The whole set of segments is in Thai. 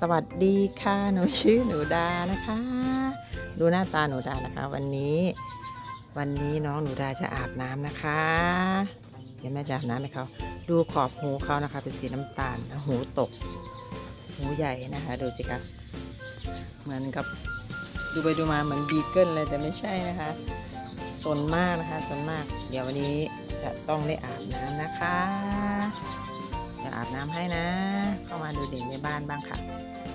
สวัสดีค่ะ หนูชื่อหนูดานะคะ ดูหน้าตาหนูดานะคะ วันนี้ วันนี้น้องหนูดาจะอาบน้ำนะคะ เดี๋ยวแม่จะอาบน้ำให้เขา ดูขอบหูเขานะคะ เป็นสีน้ำตาล หูตก หูใหญ่นะคะ ดูสิคะ เหมือนกับดูไปดูมาเหมือนบีเกิลเลยแต่ไม่ใช่นะคะสนมากนะคะสนมาก เดี๋ยววันนี้จะต้องได้อาบน้ำนะคะ จะอาบน้ำให้นะ เข้ามาดูเด็กในบ้านบ้างค่ะ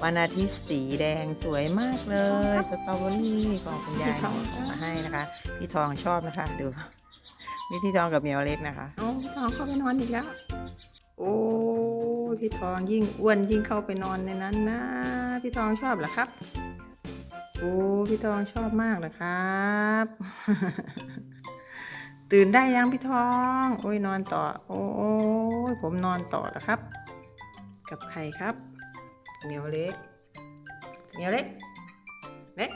วันอาทิตย์สีแดงสวยมากเลย สตรอเบอรี่ของคุณยายส่งมาให้นะคะ พี่ทองชอบนะคะ ดูนี่พี่ทองกับเมียวเล็กนะคะเอาพี่ทองเข้าไปนอนอีกแล้ว โอ้ยพี่ทองยิ่งอ้วนยิ่งเข้าไปนอนในนั้นนะ พี่ทองชอบเหรอครับ โอ้พี่ทองชอบมากเลยครับ ตื่นได้ยังพี่ทอง โอ้ยนอนต่อ โอ้ยผมนอนต่อแล้วครับ กับใครครับเหนียวเล็กเหนียวเล็กเล็ก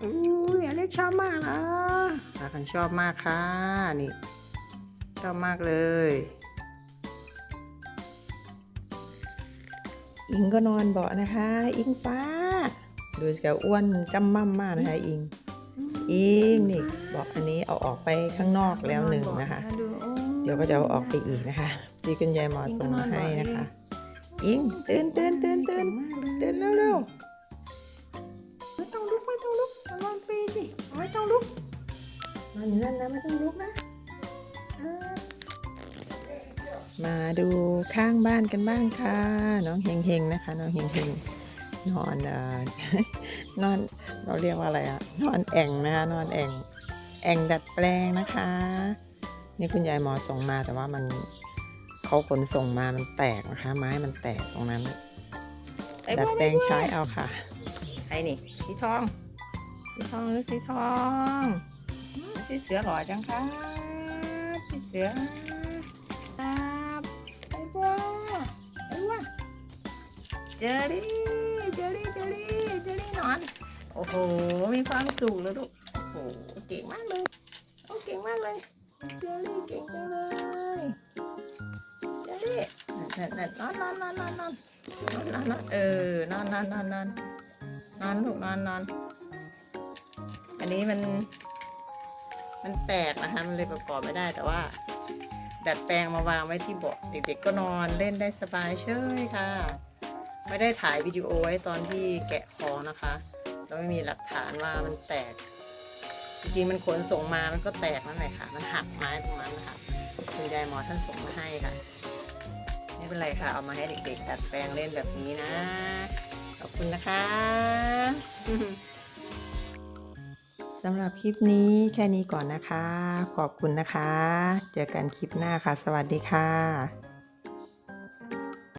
อู้เหนียวเล็กชอบมากนะอาคันชอบมากค่ะนี่ชอบมากเลยอิงก็นอนเบาะนะคะ อิงฟ้า ดูสิแกอ้วนจำมั่มมากนะคะ อิง อิงนี่บอกอันนี้เอาออกไปข้างนอกแล้วหนึ่งนะคะ เดี๋ยวก็จะเอาออกไปอีกนะคะที่คุณยายหมอส่งมาให้นะคะ อิงตื่นตื่นตื่นตื่นตื่นเร็วเร็วไม่ต้องลุกไม่ต้องลุกนอนฟรีสิไม่ต้องลุกนอนอยู่นั่นนะไม่ต้องลุกนะเออมาดูข้างบ้านกันบ้างค่ะ น้องเฮงเฮงนะคะ น้องเฮงเฮงนอนเอ่อ นอนเราเรียกว่าอะไรอะนอนแอ่งนะคะนอนแอ่งแอ่งดัดแปลงนะคะ นี่คุณยายหมอส่งมาแต่ว่ามันเขาขนส่งมามันแตกนะคะ ไม้มันแตกตรงนั้นดัดแปลงใช้เอาค่ะไอ้นี่สีทองสีทองหรือสีทองสีเสือหล่อจังคะสีเสือครับไอ้บ้าไอ้บ้าเจอรี่เจอรี่เจอรี่ โอ้โห มีความสุขแล้วลูก โอ้โห เก่งมากเลยโอ้เก่งมากเลยเจอรี่เก่งจังเลยเจอรี่นั่นนั่นนอนนอนนอนนอนนอนนอนนอนนอนเออนอนนอนนอนนอนนอนลูกนอนนอน อันนี้มัน มันแตกนะคะมันเลยประกอบไม่ได้แต่ว่าดัดแปลงมาวางไว้ที่เบาะเด็กๆก็นอนเล่นได้สบายเชยค่ะ ไม่ได้ถ่ายวิดีโอไว้ตอนที่แกะคอนะคะ แล้วไม่มีหลักฐานว่ามันแตก จริงๆมันขนส่งมามันก็แตกนั่นแหละค่ะ มันหักไม้ตรงนั้นนะคะคุณยายหมอท่านส่งมาให้ค่ะ ไม่เป็นไรค่ะ เอามาให้เด็กๆดัดแปลงเล่นแบบนี้นะ ขอบคุณนะคะสำหรับคลิปนี้แค่นี้ก่อนนะคะ ขอบคุณนะคะ เจอกันคลิปหน้าค่ะ สวัสดีค่ะ